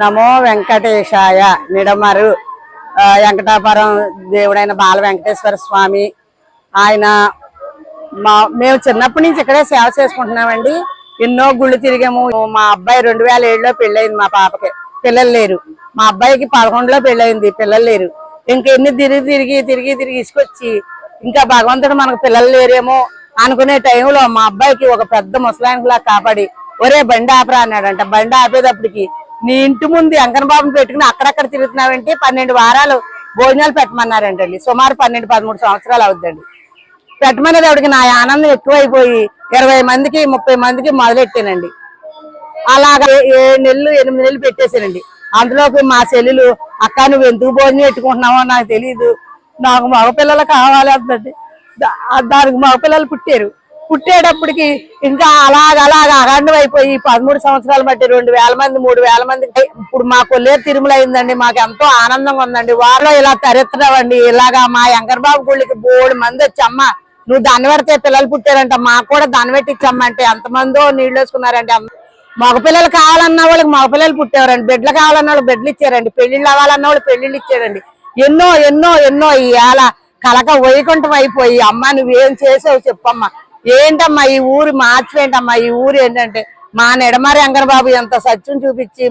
నమో వెంకటేశాయ నిడమరు. వెంకటాపురం దేవుడైన బాల వెంకటేశ్వర స్వామి. ఆయన మా మేము చిన్నప్పటి నుంచి ఇక్కడే సేవ చేసుకుంటున్నామండి. ఎన్నో గుళ్ళు తిరిగాము. మా అబ్బాయి రెండు వేల ఏడులో పెళ్ళయింది మా పాపకి. పిల్లలు లేరు. మా అబ్బాయికి పదకొండులో పెళ్ళయింది. పిల్లలు లేరు. ఇంకెన్ని తిరిగి తిరిగి తిరిగి తిరిగి ఇసుకొచ్చి ఇంకా భగవంతుడు మనకు పిల్లలు లేరేమో అనుకునే టైంలో మా అబ్బాయికి ఒక పెద్ద ముసలాయనలా కాపాడి ఒరే బండి ఆపరా అన్నాడంట. బండి ఆపేటప్పటికి నీ ఇంటి ముందు వెంకన్న బాబుని పెట్టుకుని అక్కడక్కడ తిరుగుతున్నావంటే? పన్నెండు వారాలు భోజనాలు పెట్టమన్నారంటండి. సుమారు పన్నెండు పదమూడు సంవత్సరాలు అవుతుందండి పెట్టమనేది ఆవిడకి నా ఆనందం ఎక్కువైపోయి ఇరవై మందికి ముప్పై మందికి మొదలెట్టానండి. అలాగా ఏ- ఏడు నెలలు ఎనిమిది నెలలు పెట్టేశానండి. అందులోకి మా చెల్లెలు అక్క నువ్వు ఎందుకు భోజనం పెట్టుకుంటున్నావో నాకు తెలియదు నాకు మగపిల్లలు కావాలి అందండి. దా- దానికి మగపిల్లలు పుట్టారు. పుట్టేటప్పటికి ఇంకా అలాగ అలాగ అఖండం అయిపోయి పదమూడు సంవత్సరాలు బట్టి రెండు వేల మంది మూడు వేల మంది ఇప్పుడు మా కొల్లేరు తిరుమల అయిందండి మాకు ఎంతో ఆనందంగా ఉందండి. వారిలో ఇలా తరెత్తరావండి ఇలాగా మా ఎంకరబాబు గుళ్ళకి బోడు మంది వచ్చమ్మా నువ్వు దాన్ని పెడితే పిల్లలు పుట్టారంట మాకు కూడా దాన్ని పెట్టించమ్మా అంటే ఎంతమందో నీళ్ళు వేసుకున్నారంటే మగపిల్లలు కావాలన్న వాళ్ళకి మగపిల్లలు పుట్టేవారండి బిడ్డలు కావాలన్న వాళ్ళు బిడ్డలు ఇచ్చారండి పెళ్ళిళ్ళు అవ్వాలన్న వాళ్ళు పెళ్ళిళ్ళు ఇచ్చారండి. ఎన్నో ఎన్నో ఎన్నో ఈ కలక వైకుంఠం అయిపోయి అమ్మ నువ్వేం చేసావు చెప్పమ్మా ఏంటమ్మా ఈ ఊరు మార్చేంటమ్మా ఈ ఊరు ఏంటంటే మా నెడమారి అంగన్ బాబు ఎంత సత్యం చూపించి